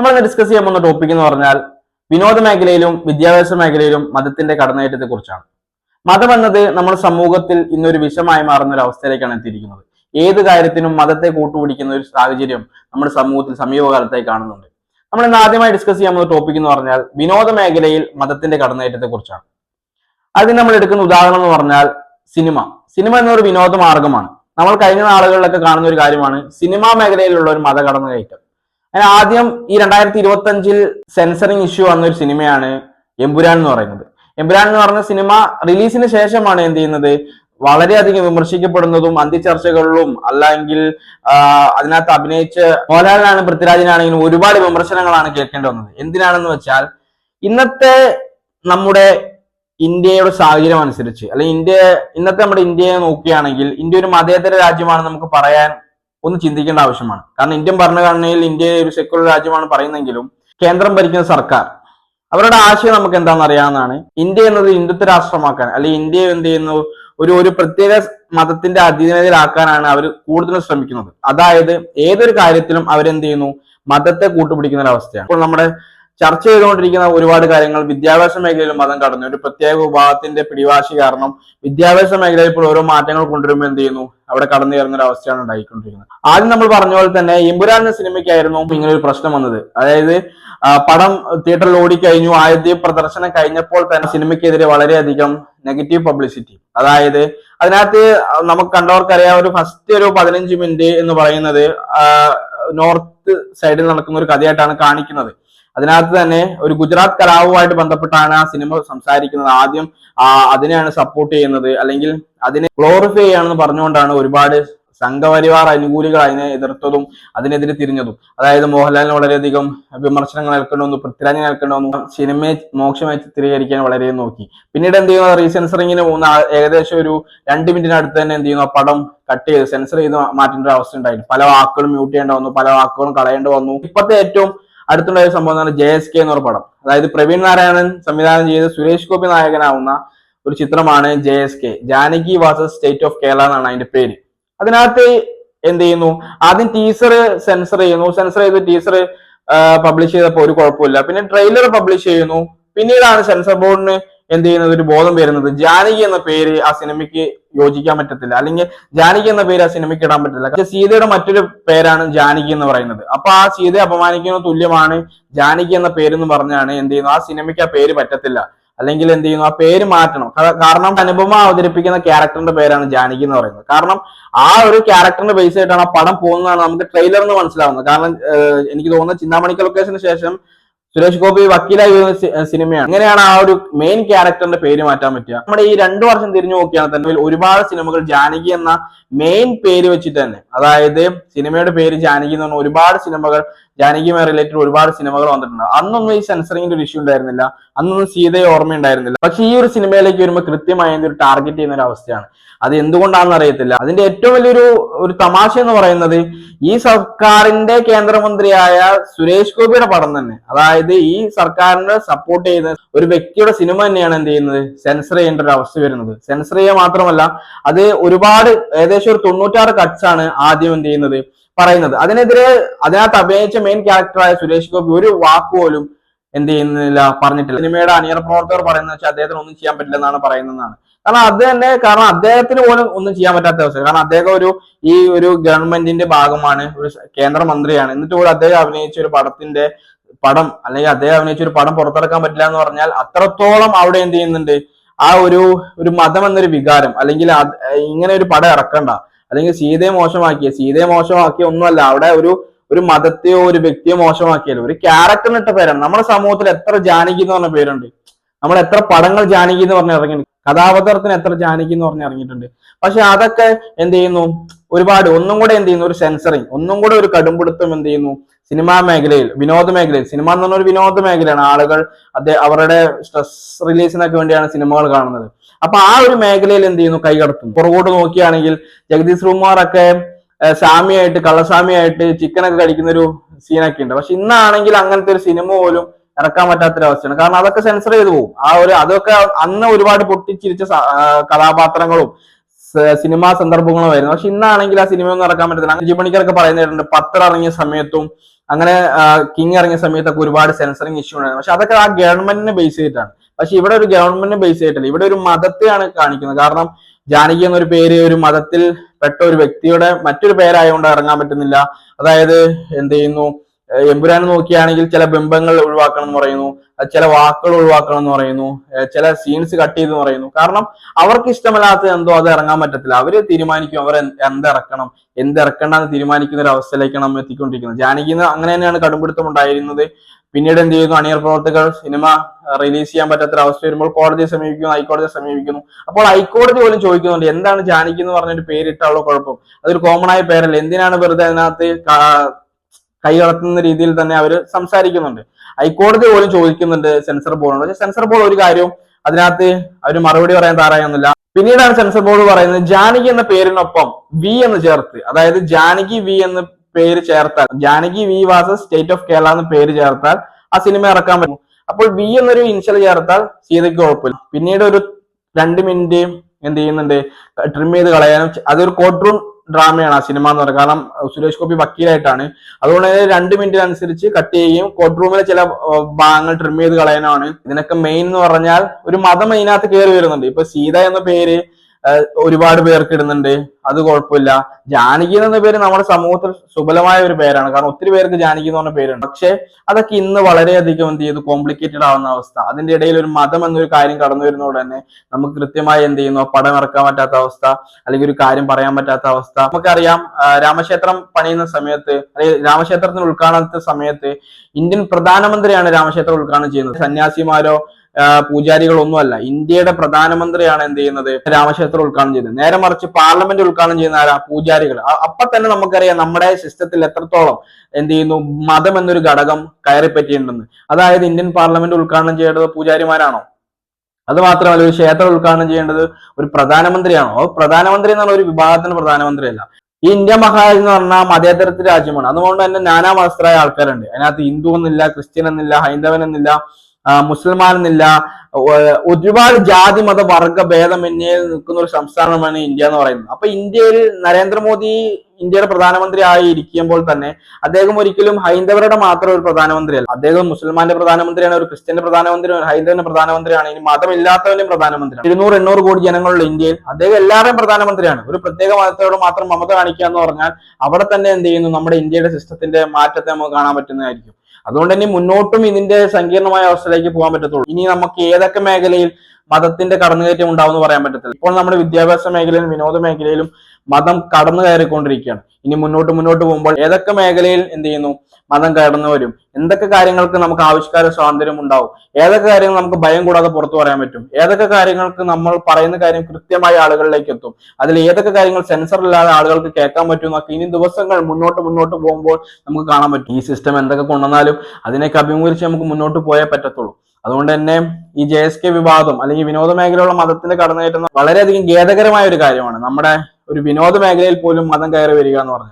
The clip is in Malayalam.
നമ്മൾ ഇന്ന് ഡിസ്കസ് ചെയ്യാൻ പോകുന്ന ടോപ്പിക് എന്ന് പറഞ്ഞാൽ വിനോദ മേഖലയിലും വിദ്യാഭ്യാസ മേഖലയിലും മതത്തിന്റെ കടന്നുകയറ്റത്തെ കുറിച്ചാണ് മതം എന്നത് നമ്മുടെ സമൂഹത്തിൽ ഇന്നൊരു വിഷമായി മാറുന്ന ഒരു അവസ്ഥയിലേക്കാണ് എത്തിയിരിക്കുന്നത്. ഏത് കാര്യത്തിനും മതത്തെ കൂട്ടുപിടിക്കുന്ന ഒരു സാഹചര്യം നമ്മുടെ സമൂഹത്തിൽ സമീപകാലത്തായി കാണുന്നുണ്ട്. നമ്മൾ ഇന്ന് ആദ്യമായി ഡിസ്കസ് ചെയ്യാൻ പോകുന്ന ടോപ്പിക് എന്ന് പറഞ്ഞാൽ വിനോദ മേഖലയിൽ മതത്തിന്റെ കടന്നുകയറ്റത്തെ കുറിച്ചാണ് അതിന് നമ്മൾ എടുക്കുന്ന ഉദാഹരണം എന്ന് പറഞ്ഞാൽ സിനിമ. സിനിമ എന്നൊരു വിനോദ മാർഗമാണ്. നമ്മൾ കഴിഞ്ഞ നാളുകളിലൊക്കെ കാണുന്ന ഒരു കാര്യമാണ് സിനിമാ മേഖലയിലുള്ള ഒരു മത കടന്നുകയറ്റം ആദ്യം ഈ രണ്ടായിരത്തി ഇരുപത്തി അഞ്ചിൽ സെൻസറിങ് ഇഷ്യൂ വന്ന ഒരു സിനിമയാണ് എമ്പുരാൻ എന്ന് പറയുന്നത്. എമ്പുരാൻ എന്ന് പറഞ്ഞ സിനിമ റിലീസിന് ശേഷമാണ് എന്ത് ചെയ്യുന്നത്? വളരെയധികം വിമർശിക്കപ്പെടുന്നതും അന്ത്യചർച്ചകളിലും അല്ലെങ്കിൽ അതിനകത്ത് അഭിനയിച്ച് മോഹൻലാലിനാണ് പൃഥ്വിരാജിനാണെങ്കിലും ഒരുപാട് വിമർശനങ്ങളാണ് കേൾക്കേണ്ടി വന്നത്. എന്തിനാണെന്ന് വെച്ചാൽ ഇന്നത്തെ നമ്മുടെ ഇന്ത്യയുടെ സാഹചര്യം അനുസരിച്ച് അല്ലെങ്കിൽ ഇന്ത്യ ഇന്നത്തെ നമ്മുടെ ഇന്ത്യയെ നോക്കുകയാണെങ്കിൽ ഇന്ത്യ ഒരു മതേതര രാജ്യമാണ് നമുക്ക് പറയാൻ ഒന്ന് ചിന്തിക്കേണ്ട ആവശ്യമാണ്. കാരണം ഇന്ത്യൻ ഭരണഘടനയിൽ ഇന്ത്യ ഒരു സെക്യുലർ രാജ്യമാണ് പറയുന്നെങ്കിലും കേന്ദ്രം ഭരിക്കുന്ന സർക്കാർ അവരുടെ ആശയം നമുക്ക് എന്താണെന്ന് അറിയാവുന്നതാണ്. ഇന്ത്യ എന്നത് ഹിന്ദുത്വ രാഷ്ട്രമാക്കാൻ അല്ലെങ്കിൽ ഇന്ത്യ എന്ത് ചെയ്യുന്നു? ഒരു ഒരു പ്രത്യേക മതത്തിന്റെ അധീനതയിലാക്കാനാണ് അവർ കൂടുതലും ശ്രമിക്കുന്നത്. അതായത് ഏതൊരു കാര്യത്തിലും അവരെന്ത് ചെയ്യുന്നു? മതത്തെ കൂട്ടുപിടിക്കുന്ന ഒരു അവസ്ഥയാണ്. ഇപ്പോൾ നമ്മുടെ ചർച്ച ചെയ്തുകൊണ്ടിരിക്കുന്ന ഒരുപാട് കാര്യങ്ങൾ. വിദ്യാഭ്യാസ മേഖലയിൽ മതം കടന്നു. ഒരു പ്രത്യേക വിഭാഗത്തിന്റെ പിടിവാശി കാരണം വിദ്യാഭ്യാസ മേഖലയിൽ ഇപ്പോൾ ഓരോ മാറ്റങ്ങൾ കൊണ്ടുവരുമ്പോൾ എന്ത് ചെയ്യുന്നു? അവിടെ കടന്നു കയറുന്ന ഒരു അവസ്ഥയാണ് ഉണ്ടായിക്കൊണ്ടിരിക്കുന്നത്. ആദ്യം നമ്മൾ പറഞ്ഞ പോലെ തന്നെ എമ്പുരാൻ എന്ന സിനിമയ്ക്കായിരുന്നു ഇങ്ങനെ ഒരു പ്രശ്നം വന്നത്. അതായത് പടം തിയേറ്ററിൽ ഓടിക്കഴിഞ്ഞു ആദ്യ പ്രദർശനം കഴിഞ്ഞപ്പോൾ തന്നെ സിനിമയ്ക്കെതിരെ വളരെയധികം നെഗറ്റീവ് പബ്ലിസിറ്റി. അതായത് അതിനകത്ത് നമുക്ക് കണ്ടവർക്കറിയാം ഒരു ഫസ്റ്റ് ഒരു പതിനഞ്ച് മിനിറ്റ് എന്ന് പറയുന്നത് നോർത്ത് സൈഡിൽ നടക്കുന്ന ഒരു കഥയായിട്ടാണ് കാണിക്കുന്നത്. അതിനകത്ത് തന്നെ ഒരു ഗുജറാത്ത് കലാവുമായിട്ട് ബന്ധപ്പെട്ടാണ് ആ സിനിമ സംസാരിക്കുന്നത്. ആദ്യം അതിനെയാണ് സപ്പോർട്ട് ചെയ്യുന്നത്. അല്ലെങ്കിൽ അതിനെ ക്ലോറിഫൈ ചെയ്യണമെന്ന് പറഞ്ഞുകൊണ്ടാണ് ഒരുപാട് സംഘപരിവാർ അനുകൂലികൾ അതിനെ എതിർത്തതും അതിനെതിരെ തിരിഞ്ഞതും. അതായത് മോഹൻലാലിന് വളരെയധികം വിമർശനങ്ങൾ ഏൽക്കേണ്ടി വന്നു പൃഥ്വിരാജിനെ സിനിമയെ മോശമായി ചിത്രീകരിക്കാൻ വളരെ നോക്കി. പിന്നീട് എന്ത് ചെയ്യുന്നു? റീസെൻസറിങ്ങിന് പോകുന്ന ഏകദേശം ഒരു രണ്ട് മിനിറ്റിനടുത്ത് തന്നെ എന്ത് ചെയ്യുന്നു? ആ പടം കട്ട് ചെയ്ത് സെൻസർ ചെയ്ത് മാറ്റേണ്ട ഒരു അവസ്ഥ ഉണ്ടായിരുന്നു പല വാക്കുകളും മ്യൂട്ട് ചെയ്യേണ്ടി വന്നു പല വാക്കുകളും കളയേണ്ടി വന്നു. ഇപ്പോഴത്തെ ഏറ്റവും അടുത്തുണ്ടായ സംഭവം എന്ന് ജെ എസ് കെ എന്നൊരു പടം. അതായത് പ്രവീൺ നാരായണൻ സംവിധാനം ചെയ്ത് സുരേഷ് ഗോപി നായകനാവുന്ന ഒരു ചിത്രമാണ് J S K Janaki versus state of Kerala എന്നാണ് അതിന്റെ പേര്. അതിനകത്ത് എന്ത് ചെയ്യുന്നു? ആദ്യം ടീസർ സെൻസർ ചെയ്യുന്നു. സെൻസർ ചെയ്ത് ടീസർ പബ്ലിഷ് ചെയ്തപ്പോൾ ഒരു കുഴപ്പമില്ല. പിന്നെ ട്രെയിലർ പബ്ലിഷ് ചെയ്യുന്നു. പിന്നീടാണ് സെൻസർ ബോർഡിന് എന്ത് ചെയ്യുന്നത്? ഒരു ബോധം വരുന്നത്. ജാനകി എന്ന പേര് ആ സിനിമയ്ക്ക് യോജിക്കാൻ പറ്റത്തില്ല. അല്ലെങ്കിൽ ജാനകി എന്ന പേര് ആ സിനിമയ്ക്ക് ഇടാൻ പറ്റില്ല സീതയുടെ മറ്റൊരു പേരാണ് ജാനകി എന്ന് പറയുന്നത്. അപ്പൊ ആ സീതയെ അപമാനിക്കുന്ന തുല്യമാണ് ജാനകി എന്ന പേര് എന്ന് പറഞ്ഞാണ് എന്ത് ചെയ്യുന്നു ആ സിനിമയ്ക്ക് ആ പേര് പറ്റത്തില്ല. അല്ലെങ്കിൽ എന്ത് ചെയ്യുന്നു? ആ പേര് മാറ്റണം. കാരണം അനുപമ അവതരിപ്പിക്കുന്ന ക്യാരക്ടറിന്റെ പേരാണ് ജാനകി എന്ന് പറയുന്നത്. കാരണം ആ ഒരു ക്യാരക്ടറിന്റെ ബേസ് ആയിട്ടാണ് ആ പടം പോകുന്നതാണ് നമുക്ക് ട്രെയിലർ എന്ന് മനസ്സിലാവുന്നത്. കാരണം എനിക്ക് തോന്നുന്നത് ചിന്താമണിക്ക ലൊക്കേഷന് ശേഷം സുരേഷ് ഗോപി വക്കീലായി സിനിമയാണ്. അങ്ങനെയാണ് ആ ഒരു മെയിൻ ക്യാരക്ടറിന്റെ പേര് മാറ്റാൻ പറ്റുക? നമ്മുടെ ഈ രണ്ടു വർഷം തിരിഞ്ഞു നോക്കിയാണ് തന്നെ ഒരുപാട് സിനിമകൾ ജാനകി എന്ന മെയിൻ പേര് വെച്ചിട്ട് തന്നെ അതായത് സിനിമയുടെ പേര് ജാനകി എന്ന് പറഞ്ഞ ഒരുപാട് സിനിമകൾ ജാനകിയുമായി റിലേറ്റഡ് ഒരുപാട് സിനിമകൾ വന്നിട്ടുണ്ട്. അന്നൊന്നും ഈ സെൻസറിങ്ങിന്റെ ഒരു ഇഷ്യൂ ഉണ്ടായിരുന്നില്ല. അന്നൊന്നും സീതയെ ഓർമ്മയുണ്ടായിരുന്നില്ല പക്ഷെ ഈ ഒരു സിനിമയിലേക്ക് വരുമ്പോൾ കൃത്യമായി ഒരു ടാർഗറ്റ് ചെയ്യുന്ന ഒരു അവസ്ഥയാണ്. അത് എന്തുകൊണ്ടാണെന്ന് അറിയത്തില്ല. അതിന്റെ ഏറ്റവും വലിയൊരു ഒരു തമാശ എന്ന് പറയുന്നത് ഈ സർക്കാരിന്റെ കേന്ദ്രമന്ത്രിയായ സുരേഷ് ഗോപിയുടെ പടം തന്നെ. അതായത് ഈ സർക്കാരിനെ സപ്പോർട്ട് ചെയ്യുന്ന ഒരു വ്യക്തിയുടെ സിനിമ തന്നെയാണ് എന്ത് ചെയ്യുന്നത്? സെൻസർ ചെയ്യേണ്ട ഒരു അവസ്ഥ വരുന്നത്. സെൻസർ ചെയ്യുക മാത്രമല്ല അത് ഒരുപാട് ഏകദേശം ഒരു തൊണ്ണൂറ്റാറ് കട്ട്സ് ആണ് ആദ്യം എന്ത് ചെയ്യുന്നത്? പറയുന്നത്. അതിനെതിരെ അതിനകത്ത് അഭിനയിച്ച മെയിൻ ക്യാരക്ടറായ സുരേഷ് ഗോപി ഒരു വാക്ക് പോലും എന്ത് ചെയ്യുന്നില്ല പറഞ്ഞിട്ടില്ല. സിനിമയുടെ അനിയർ പ്രവർത്തകർ പറയുന്നത് വെച്ചാൽ അദ്ദേഹത്തിന് ഒന്നും ചെയ്യാൻ പറ്റില്ലെന്നാണ് പറയുന്നതാണ് കാരണം അത് തന്നെ കാരണം അദ്ദേഹത്തിന് പോലും ഒന്നും ചെയ്യാൻ പറ്റാത്ത അവസ്ഥ കാരണം അദ്ദേഹം ഒരു ഈ ഒരു ഗവൺമെന്റിന്റെ ഭാഗമാണ് ഒരു കേന്ദ്രമന്ത്രിയാണ്. എന്നിട്ട് പോലും അദ്ദേഹം അഭിനയിച്ച ഒരു പടത്തിന്റെ പടം അല്ലെങ്കിൽ അദ്ദേഹം അഭിനയിച്ച ഒരു പടം പുറത്തിറക്കാൻ പറ്റില്ല എന്ന് പറഞ്ഞാൽ അത്രത്തോളം അവിടെ എന്ത് ചെയ്യുന്നുണ്ട്? ആ ഒരു ഒരു മതം എന്നൊരു വികാരം അല്ലെങ്കിൽ ഇങ്ങനെ ഒരു പടം ഇറക്കണ്ട. അല്ലെങ്കിൽ സീതയെ മോശമാക്കിയ സീതയെ മോശമാക്കിയ ഒന്നുമല്ല. അവിടെ ഒരു ഒരു മതത്തെയോ ഒരു വ്യക്തിയോ മോശമാക്കിയാലോ ഒരു ക്യാരക്ടറിനിട്ട പേരാണ്. നമ്മുടെ സമൂഹത്തിൽ എത്ര ജാനകി എന്ന് പറഞ്ഞ പേരുണ്ട്. നമ്മൾ എത്ര പടങ്ങൾ ജാനകി എന്ന് പറഞ്ഞ് ഇറങ്ങിയിട്ടുണ്ട് കഥാപാത്രത്തിന് എത്ര ജാനകി എന്ന് പറഞ്ഞ് ഇറങ്ങിയിട്ടുണ്ട്. പക്ഷെ അതൊക്കെ എന്ത് ചെയ്യുന്നു? ഒരുപാട്. ഒന്നും കൂടെ എന്ത് ചെയ്യുന്നു? ഒരു സെൻസറിങ് ഒന്നും കൂടെ ഒരു കടുംപിടുത്തം എന്ത് ചെയ്യുന്നു? സിനിമാ മേഖലയിൽ വിനോദ മേഖലയിൽ. സിനിമ എന്ന് പറഞ്ഞ ഒരു വിനോദ മേഖലയാണ്. ആളുകൾ അദ്ദേഹം അവരുടെ സ്ട്രെസ് റിലീസിനൊക്കെ വേണ്ടിയാണ് സിനിമകൾ കാണുന്നത്. അപ്പൊ ആ ഒരു മേഖലയിൽ എന്ത് ചെയ്യുന്നു? കൈകടത്തും പുറകോട്ട് നോക്കുകയാണെങ്കിൽ ജഗദീഷ് ഏഹ് സാമിയായിട്ട് കള്ളസാമിയായിട്ട് ചിക്കനൊക്കെ കഴിക്കുന്ന ഒരു സീനൊക്കെ ഉണ്ട്. പക്ഷെ ഇന്നാണെങ്കിൽ അങ്ങനത്തെ ഒരു സിനിമ പോലും ഇറക്കാൻ പറ്റാത്തൊരവസ്ഥയാണ്. കാരണം അതൊക്കെ സെൻസർ ചെയ്തു പോകും. ആ ഒരു അതൊക്കെ അന്ന് ഒരുപാട് പൊട്ടിച്ചിരിച്ച കഥാപാത്രങ്ങളും സിനിമാ സന്ദർഭങ്ങളും ആയിരുന്നു പക്ഷെ ഇന്നാണെങ്കിൽ ആ സിനിമ സിനിമയൊന്നും ഇറക്കാൻ പറ്റത്തില്ല. അഞ്ചു മണിക്കറൊക്കെ പറയുന്നുണ്ട്. പത്രം ഇറങ്ങിയ സമയത്തും അങ്ങനെ കിങ് ഇറങ്ങിയ സമയത്തൊക്കെ ഒരുപാട് സെൻസറിങ് ഇഷ്യൂ ഉണ്ടായിരുന്നു. പക്ഷെ അതൊക്കെ ആ ഗവൺമെന്റിനെ ബേസ് ചെയ്തിട്ടാണ്. പക്ഷെ ഇവിടെ ഒരു ഗവൺമെന്റിനെ ബേസ് ചെയ്തിട്ടില്ല. ഇവിടെ ഒരു മതത്തെയാണ് കാണിക്കുന്നത്. കാരണം ജാനകി എന്നൊരു പേര് ഒരു മതത്തിൽ പെട്ട ഒരു വ്യക്തിയുടെ മറ്റൊരു പേരായതുകൊണ്ട് ഇറങ്ങാൻ പറ്റുന്നില്ല. അതായത് എന്ത് ചെയ്യുന്നു? എമ്പുരാനെ നോക്കിയാണെങ്കിൽ ചില ബിംബങ്ങൾ ഒഴിവാക്കണം എന്ന് പറയുന്നു. ചില വാക്കുകൾ ഒഴിവാക്കണം എന്ന് പറയുന്നു. ചില സീൻസ് കട്ട് ചെയ്ത് പറയുന്നു. കാരണം അവർക്ക് ഇഷ്ടമല്ലാത്ത എന്തോ അത് ഇറങ്ങാൻ പറ്റത്തില്ല. അവർ തീരുമാനിക്കും അവർ എന്ത് എന്തിറക്കണം എന്ന് തീരുമാനിക്കുന്ന ഒരു അവസ്ഥയിലേക്കാണ് നമ്മൾ എത്തിക്കൊണ്ടിരിക്കുന്നത്. ജാനകിന്ന് അങ്ങനെ തന്നെയാണ് കടുംപിടുത്തം ഉണ്ടായിരുന്നത്. പിന്നീട് എന്ത് ചെയ്യുന്നു? അണിയർ പ്രവർത്തകർ സിനിമ റിലീസ് ചെയ്യാൻ പറ്റാത്ത അവസ്ഥ വരുമ്പോൾ കോടതിയെ സമീപിക്കുന്നു ഹൈക്കോടതിയെ സമീപിക്കുന്നു. അപ്പോൾ ഹൈക്കോടതി പോലും ചോദിക്കുന്നുണ്ട് എന്താണ് ജാനകി എന്ന് പറഞ്ഞൊരു പേരിട്ടുള്ള കുഴപ്പം? അതൊരു കോമൺ ആയ പേരല്ല. എന്തിനാണ് വെറുതെ അതിനകത്ത് കാ- കടത്തുന്ന രീതിയിൽ തന്നെ അവർ സംസാരിക്കുന്നുണ്ട്. ഹൈക്കോടതി പോലും ചോദിക്കുന്നുണ്ട് സെൻസർ ബോർഡിനോട്. പക്ഷെ സെൻസർ ബോർഡ് ഒരു കാര്യവും അതിനകത്ത് അവർ മറുപടി പറയാൻ തയ്യാറായൊന്നുമില്ല പിന്നീടാണ് സെൻസർ ബോർഡ് പറയുന്നത് ജാനകി എന്ന പേരിനൊപ്പം വി എന്ന് ചേർത്ത്. അതായത് ജാനകി വി എന്ന് പേര് ചേർത്താൽ Janaki V versus state of Kerala എന്ന് പേര് ചേർത്താൽ ആ സിനിമ ഇറക്കാൻ പറ്റും. അപ്പോൾ വി എന്നൊരു ഇൻഷ്യൽ ചേർത്താൽ സീതയ്ക്ക് കുഴപ്പമില്ല. പിന്നീട് ഒരു രണ്ട് മിനിറ്റ് എന്ത് ചെയ്യുന്നുണ്ട് ട്രിം ചെയ്ത് കളയാനും അതൊരു കോർട്ട് റൂം ഡ്രാമയാണ് ആ സിനിമ എന്ന് പറയുന്നത്. കാരണം സുരേഷ് ഗോപി വക്കീലായിട്ടാണ്. അതുകൊണ്ട് തന്നെ രണ്ട് മിനിറ്റ് അനുസരിച്ച് കട്ട് ചെയ്യുകയും കോർട്ട് റൂമിലെ ചില ഭാഗങ്ങൾ ട്രിം ചെയ്ത് കളയാനാണ്. ഇതിനൊക്കെ മെയിൻ എന്ന് പറഞ്ഞാൽ ഒരു മതം ഇതിനകത്ത് കയറി വരുന്നുണ്ട്. ഇപ്പൊ സീത എന്ന പേര് ഒരുപാട് പേർക്ക് ഇടുന്നുണ്ട്. അത് കുഴപ്പമില്ല. ജാനകി എന്ന പേര് നമ്മുടെ സമൂഹത്തിൽ സുബലമായ ഒരു പേരാണ്. കാരണം ഒത്തിരി പേർക്ക് ജാനകി എന്ന് പറഞ്ഞ പേരുണ്ട്. പക്ഷെ അതൊക്കെ ഇന്ന് വളരെയധികം എന്ത് ചെയ്തു? കോംപ്ലിക്കേറ്റഡ് ആവുന്ന അവസ്ഥ. അതിന്റെ ഇടയിൽ ഒരു മതം എന്നൊരു കാര്യം കടന്നു വരുന്നതോടെ തന്നെ നമുക്ക് കൃത്യമായി എന്ത് ചെയ്യുന്നു? പടം ഇറക്കാൻ പറ്റാത്ത അവസ്ഥ അല്ലെങ്കിൽ ഒരു കാര്യം പറയാൻ പറ്റാത്ത അവസ്ഥ. നമുക്കറിയാം രാമക്ഷേത്രം പണിയുന്ന സമയത്ത് അല്ലെങ്കിൽ രാമക്ഷേത്രത്തിന് ഉദ്ഘാടനത്തെ സമയത്ത് ഇന്ത്യൻ പ്രധാനമന്ത്രിയാണ് രാമക്ഷേത്രം ഉദ്ഘാടനം ചെയ്യുന്നത്. സന്യാസിമാരോ പൂജാരികളൊന്നുമല്ല. ഇന്ത്യയുടെ പ്രധാനമന്ത്രിയാണ് എന്ത് ചെയ്യുന്നത്? രാമക്ഷേത്രം ഉദ്ഘാടനം ചെയ്യുന്നത്. നേരെ മറിച്ച് പാർലമെന്റ് ഉദ്ഘാടനം ചെയ്യുന്ന ആരാ? പൂജാരികൾ. അപ്പൊ തന്നെ നമുക്കറിയാം നമ്മുടെ സിസ്റ്റത്തിൽ എത്രത്തോളം എന്ത് ചെയ്യുന്നു? മതം എന്നൊരു ഘടകം കയറിപ്പറ്റിയിട്ടുണ്ടെന്ന് അതായത് ഇന്ത്യൻ പാർലമെന്റ് ഉദ്ഘാടനം ചെയ്യേണ്ടത് പൂജാരിമാരാണോ? അത് മാത്രമല്ല ഒരു ക്ഷേത്രം ഉദ്ഘാടനം ചെയ്യേണ്ടത് ഒരു പ്രധാനമന്ത്രിയാണോ? പ്രധാനമന്ത്രി എന്ന് ഒരു വിഭാഗത്തിന് പ്രധാനമന്ത്രിയല്ല. ഈ ഇന്ത്യ മഹാരാജ് എന്ന് പറഞ്ഞാൽ മതേതരത്തിൽ രാജ്യമാണ്. അതുകൊണ്ട് തന്നെ നാനാ മതസ്ഥരായ ആൾക്കാരുണ്ട്. അതിനകത്ത് ഹിന്ദു എന്നില്ല ക്രിസ്ത്യൻ എന്നില്ല ഹൈന്ദവൻ എന്നില്ല ഒ- ഒരുപാട് ജാതി മത വർഗ ഭേദമന്യേ നിൽക്കുന്ന ഒരു സംസ്ഥാനമാണ് ഇന്ത്യ എന്ന് പറയുന്നത്. അപ്പൊ ഇന്ത്യയിൽ നരേന്ദ്രമോദി ഇന്ത്യയുടെ പ്രധാനമന്ത്രി ആയി ഇരിക്കുമ്പോൾ തന്നെ അദ്ദേഹം ഒരിക്കലും ഹൈന്ദവരുടെ മാത്രം ഒരു പ്രധാനമന്ത്രിയല്ല. അദ്ദേഹം മുസ്ലിമാന്റെ പ്രധാനമന്ത്രിയാണ് ഒരു ക്രിസ്ത്യന്റെ പ്രധാനമന്ത്രിയാണ് ഹൈന്ദവന്റെ പ്രധാനമന്ത്രിയാണ് ഇനി മതമില്ലാത്തവന്റെയും പ്രധാനമന്ത്രി ഇരുന്നൂറ് എണ്ണൂറ് കോടി ജനങ്ങളുള്ള ഇന്ത്യയിൽ അദ്ദേഹം എല്ലാവരുടെയും പ്രധാനമന്ത്രിയാണ്. ഒരു പ്രത്യേക മതത്തോട് മാത്രം മമത കാണിക്കുക എന്ന് പറഞ്ഞാൽ അവിടെ തന്നെ എന്ത് ചെയ്യുന്നു? നമ്മുടെ ഇന്ത്യയുടെ സിസ്റ്റത്തിന്റെ മാറ്റത്തെ നമുക്ക് കാണാൻ പറ്റുന്നതായിരിക്കും. അതുകൊണ്ട് തന്നെ മുന്നോട്ടും ഇതിന്റെ സങ്കീർണമായ അവസ്ഥയിലേക്ക് പോകാൻ പറ്റത്തുള്ളൂ. ഇനി നമുക്ക് ഏതൊക്കെ മേഖലയിൽ മതത്തിന്റെ കടന്നുകയറ്റം ഉണ്ടാവും എന്ന് പറയാൻ പറ്റത്തില്ല. ഇപ്പോൾ നമ്മുടെ വിദ്യാഭ്യാസ മേഖലയിലും വിനോദ മേഖലയിലും മതം കടന്നു കയറിക്കൊണ്ടിരിക്കുകയാണ്. ഇനി മുന്നോട്ട് മുന്നോട്ട് പോകുമ്പോൾ ഏതൊക്കെ മേഖലയിൽ എന്ത് ചെയ്യുന്നു? മതം കടന്നു വരും. എന്തൊക്കെ കാര്യങ്ങൾക്ക് നമുക്ക് ആവിഷ്കാര സ്വാതന്ത്ര്യം ഉണ്ടാവും? ഏതൊക്കെ കാര്യങ്ങൾ നമുക്ക് ഭയം കൂടാതെ പുറത്തു പറയാൻ പറ്റും? ഏതൊക്കെ കാര്യങ്ങൾക്ക് നമ്മൾ പറയുന്ന കാര്യം കൃത്യമായി ആളുകളിലേക്ക് എത്തും? അതിൽ ഏതൊക്കെ കാര്യങ്ങൾ സെൻസർ ഇല്ലാതെ ആളുകൾക്ക് കേൾക്കാൻ പറ്റും എന്നൊക്കെ ഇനി ദിവസങ്ങൾ മുന്നോട്ട് മുന്നോട്ട് പോകുമ്പോൾ നമുക്ക് കാണാൻ പറ്റും. ഈ സിസ്റ്റം എന്തൊക്കെ കൊണ്ടുവന്നാലും അതിനൊക്കെ അഭിമുഖീകരിച്ച് നമുക്ക് മുന്നോട്ട് പോയേ പറ്റത്തുള്ളൂ. അതുകൊണ്ട് തന്നെ ഈ ജെ എസ് കെ വിവാദം അല്ലെങ്കിൽ വിനോദ മേഖലയുള്ള മതത്തിന്റെ കടന്നുകയറ്റുന്ന വളരെയധികം ഖേദകരമായ ഒരു കാര്യമാണ്. നമ്മുടെ ഒരു വിനോദ മേഖലയിൽ പോലും മതം കയറി വരിക എന്ന് പറഞ്ഞാൽ.